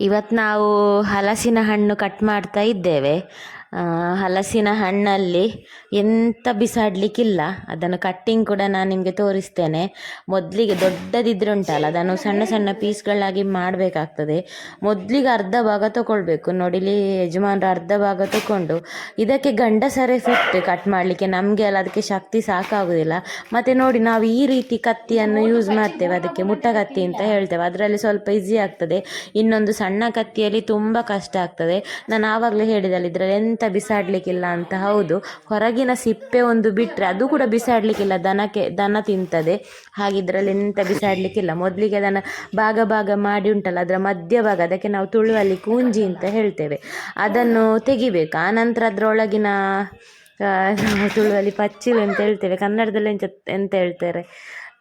ಇವತ್ತು ನಾವು ಹಲಸಿನ ಹಣ್ಣು ಕಟ್ ಮಾಡ್ತಾ ಇದ್ದೇವೆ. ಹಲಸಿನ ಹಣ್ಣಲ್ಲಿ ಎಂತ ಬಿಸಾಡಲಿಕ್ಕಿಲ್ಲ. ಅದನ್ನು ಕಟ್ಟಿಂಗ್ ಕೂಡ ನಾನು ನಿಮಗೆ ತೋರಿಸ್ತೇನೆ. ಮೊದಲಿಗೆ ದೊಡ್ಡದಿದ್ರೆ ಉಂಟಲ್ಲ ಅದನ್ನು ಸಣ್ಣ ಸಣ್ಣ ಪೀಸ್ಗಳಾಗಿ ಮಾಡಬೇಕಾಗ್ತದೆ. ಮೊದಲಿಗೆ ಅರ್ಧ ಭಾಗ ತಗೊಳ್ಬೇಕು ನೋಡಿಲಿ ಯಜಮಾನರು ಅರ್ಧ ಭಾಗ ತಗೊಂಡು ಇದಕ್ಕೆ ಗಂಡಸರೇ ಫಿಟ್ ಕಟ್ ಮಾಡಲಿಕ್ಕೆ ನಮಗೆ ಅಲ್ಲ, ಅದಕ್ಕೆ ಶಕ್ತಿ ಸಾಕಾಗುವುದಿಲ್ಲ ಮತ್ತು ನೋಡಿ, ನಾವು ಈ ರೀತಿ ಕತ್ತಿಯನ್ನು ಯೂಸ್ ಮಾಡ್ತೇವೆ, ಅದಕ್ಕೆ ಮುಟ್ಟ ಕತ್ತಿ ಅಂತ ಹೇಳ್ತೇವೆ. ಅದರಲ್ಲಿ ಸ್ವಲ್ಪ ಈಸಿ ಆಗ್ತದೆ. ಇನ್ನೊಂದು ಸಣ್ಣ ಕತ್ತಿಯಲ್ಲಿ ತುಂಬ ಕಷ್ಟ ಆಗ್ತದೆ. ನಾನು ಆವಾಗಲೇ ಹೇಳಿದಲ್ಲಿ, ಇದರಲ್ಲಿ ಎಂತ ಬಿಸಾಡಲಿಕ್ಕಿಲ್ಲ ಅಂತ. ಹೌದು, ಹೊರಗಿನ ಸಿಪ್ಪೆ ಒಂದು ಬಿಟ್ಟರೆ ಅದು ಕೂಡ ಬಿಸಾಡಲಿಕ್ಕಿಲ್ಲ. ದನಕ್ಕೆ, ದನ ತಿಂತದೆ. ಹಾಗಿದ್ರಲ್ಲಿ ಎಂತ ಬಿಸಾಡ್ಲಿಕ್ಕಿಲ್ಲ. ಮೊದಲಿಗೆ ಅದನ್ನು ಭಾಗ ಭಾಗ ಮಾಡಿ ಉಂಟಲ್ಲ, ಅದರ ಮಧ್ಯಭಾಗ ಅದಕ್ಕೆ ನಾವು ತುಳುವಲ್ಲಿ ಕೂಂಜಿ ಅಂತ ಹೇಳ್ತೇವೆ. ಅದನ್ನು ತೆಗಿಬೇಕು. ಆನಂತರ ಅದರೊಳಗಿನ ತುಳುವಲ್ಲಿ ಪಚ್ಚಿಲು ಅಂತ ಹೇಳ್ತೇವೆ. ಕನ್ನಡದಲ್ಲಿ ಎಂತ ಎಂತ ಹೇಳ್ತಾರೆ?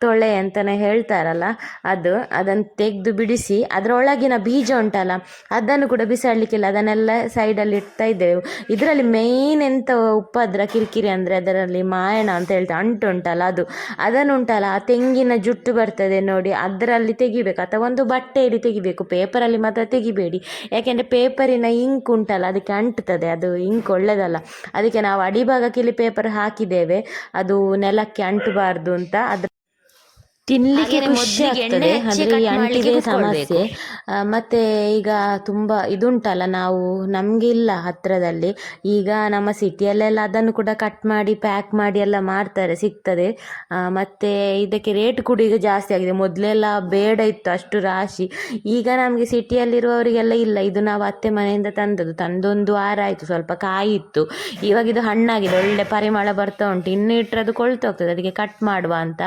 ತೊಳೆ ಅಂತಲೇ ಹೇಳ್ತಾರಲ್ಲ, ಅದು ಅದನ್ನು ತೆಗೆದು ಬಿಡಿಸಿ ಅದರೊಳಗಿನ ಬೀಜ ಉಂಟಲ್ಲ, ಅದನ್ನು ಕೂಡ ಬಿಸಾಡಲಿಕ್ಕಿಲ್ಲ, ಅದನ್ನೆಲ್ಲ ಸೈಡಲ್ಲಿ ಇಡ್ತಾ ಇದ್ದೇವೆ. ಇದರಲ್ಲಿ ಮೇಯ್ನ್ ಎಂತ ಉಪ್ಪದ್ರ ಕಿರಿಕಿರಿ ಅಂದರೆ ಅದರಲ್ಲಿ ಮಾಯಣ ಅಂತ ಹೇಳ್ತಾರೆ ಅಂಟು ಉಂಟಲ್ಲ ಅದು. ಅದನ್ನು ಉಂಟಲ್ಲ, ಆ ತೆಂಗಿನ ಜುಟ್ಟು ಬರ್ತದೆ ನೋಡಿ, ಅದರಲ್ಲಿ ತೆಗಿಬೇಕು, ಅಥವಾ ಒಂದು ಬಟ್ಟೆಯಲ್ಲಿ ತೆಗಿಬೇಕು ಪೇಪರಲ್ಲಿ ಮಾತ್ರ ತೆಗಿಬೇಡಿ. ಯಾಕೆಂದರೆ ಪೇಪರಿನ ಇಂಕ್ ಉಂಟಲ್ಲ, ಅದಕ್ಕೆ ಅಂಟುತ್ತದೆ ಅದು ಇಂಕ್ ಒಳ್ಳೆಯದಲ್ಲ ಅದಕ್ಕೆ ನಾವು ಅಡಿಭಾಗಕ್ಕೆ ಇಲ್ಲಿ ಪೇಪರ್ ಹಾಕಿದ್ದೇವೆ, ಅದು ನೆಲಕ್ಕೆ ಅಂಟಬಾರ್ದು ಅಂತ. ಅದ್ರ ತಿನ್ಲಿಕ್ಕೆ ಖುಷಿ ಆಗ್ತದೆ. ಅಂದ್ರೆ ಕೂತ್ಕೊಳ್ಬೇಕು. ಸಮಸ್ಯೆ. ಮತ್ತೆ ಈಗ ತುಂಬಾ ಇದುಂಟಲ್ಲ ನಾವು ನಮ್ಗೆ ಇಲ್ಲ ಹತ್ರದಲ್ಲಿ. ಈಗ ನಮ್ಮ ಸಿಟಿಯಲ್ಲೆಲ್ಲ ಅದನ್ನು ಕೂಡ ಕಟ್ ಮಾಡಿ ಪ್ಯಾಕ್ ಮಾಡಿ ಎಲ್ಲ ಮಾಡ್ತಾರೆ ಸಿಗ್ತದೆ. ಮತ್ತೆ ಇದಕ್ಕೆ ರೇಟ್ ಕೂಡ ಈಗ ಜಾಸ್ತಿ ಆಗಿದೆ. ಮೊದಲೆಲ್ಲ ಬೇಡ ಇತ್ತು ಅಷ್ಟು ರಾಶಿ. ಈಗ ನಮಗೆ ಸಿಟಿಯಲ್ಲಿರುವವರಿಗೆಲ್ಲ ಇಲ್ಲ. ಇದು ನಾವು ಅತ್ತೆ ಮನೆಯಿಂದ ತಂದದ್ದು. ತಂದೊಂದು ವಾರ ಆಯ್ತು ಸ್ವಲ್ಪ ಕಾಯಿ ಇತ್ತು. ಇವಾಗ ಇದು ಹಣ್ಣಾಗಿದೆ. ಒಳ್ಳೆ ಪರಿಮಳ ಬರ್ತಾ ಉಂಟು. ಇನ್ನು ಇಟ್ಟರೆ ಅದು ಕೊಳ್ತೋಗ್ತದೆ ಅದಕ್ಕೆ ಕಟ್ ಮಾಡುವ ಅಂತ.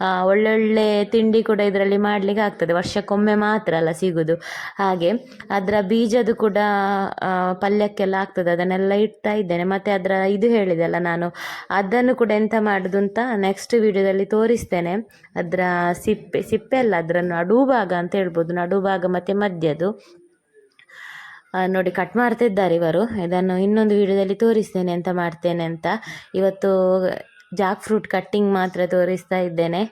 ಆ, ಒಳ್ಳೊಳ್ಳೆ ತಿಂಡಿ ಕೂಡ ಇದರಲ್ಲಿ ಮಾಡಲಿಕ್ಕೆ ಆಗ್ತದೆ. ವರ್ಷಕ್ಕೊಮ್ಮೆ ಮಾತ್ರ ಅಲ್ಲ ಸಿಗೋದು. ಹಾಗೆ ಅದರ ಬೀಜದ್ದು ಕೂಡ ಪಲ್ಯಕ್ಕೆಲ್ಲ ಆಗ್ತದೆ. ಅದನ್ನೆಲ್ಲ ಇಡ್ತಾ ಇದ್ದೇನೆ. ಮತ್ತು ಅದರ ಇದು ಹೇಳಿದೆಲ್ಲ ನಾನು. ಅದನ್ನು ಕೂಡ ಎಂತ ಮಾಡೋದು ಅಂತ ನೆಕ್ಸ್ಟ್ ವಿಡಿಯೋದಲ್ಲಿ ತೋರಿಸ್ತೇನೆ. ಅದರ ಸಿಪ್ಪೆ ಸಿಪ್ಪೆ ಅಲ್ಲ ಅದರ ನಡುಭಾಗ ಅಂತ ಹೇಳ್ಬೋದು. ನಡುಭಾಗ ಮತ್ತು ಮಧ್ಯದ್ದು. ನೋಡಿ ಕಟ್ ಮಾಡ್ತಿದ್ದಾರೆ ಇವರು. ಇದನ್ನು ಇನ್ನೊಂದು ವಿಡಿಯೋದಲ್ಲಿ ತೋರಿಸ್ತೇನೆ ಎಂತ ಮಾಡ್ತೇನೆ ಅಂತ. ಇವತ್ತು ಜಾಕ್ ಫ್ರೂಟ್ ಕಟ್ಟಿಂಗ್ ಮಾತ್ರ ತೋರಿಸ್ತಾ ಇದ್ದೇನೆ.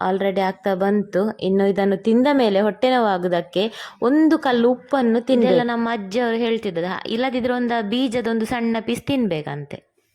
ಆಲ್ರೆಡಿ ಆಗ್ತಾ ಬಂತು. ಇನ್ನು ಇದನ್ನು ತಿಂದ ಮೇಲೆ ಹೊಟ್ಟೆ ನೋವಾಗುವುದಕ್ಕೆ ಒಂದು ಕಲ್ಲು ಉಪ್ಪನ್ನು ತಿನ್ನೆಲ್ಲ ನಮ್ಮ ಅಜ್ಜಿ ಅವರು ಹೇಳ್ತಿದ್ದದ್ದು ಇಲ್ಲದಿದ್ರೆ ಒಂದು ಬೀಜದೊಂದು ಸಣ್ಣ ಪೀಸ್ ತಿನ್ಬೇಕಂತೆ.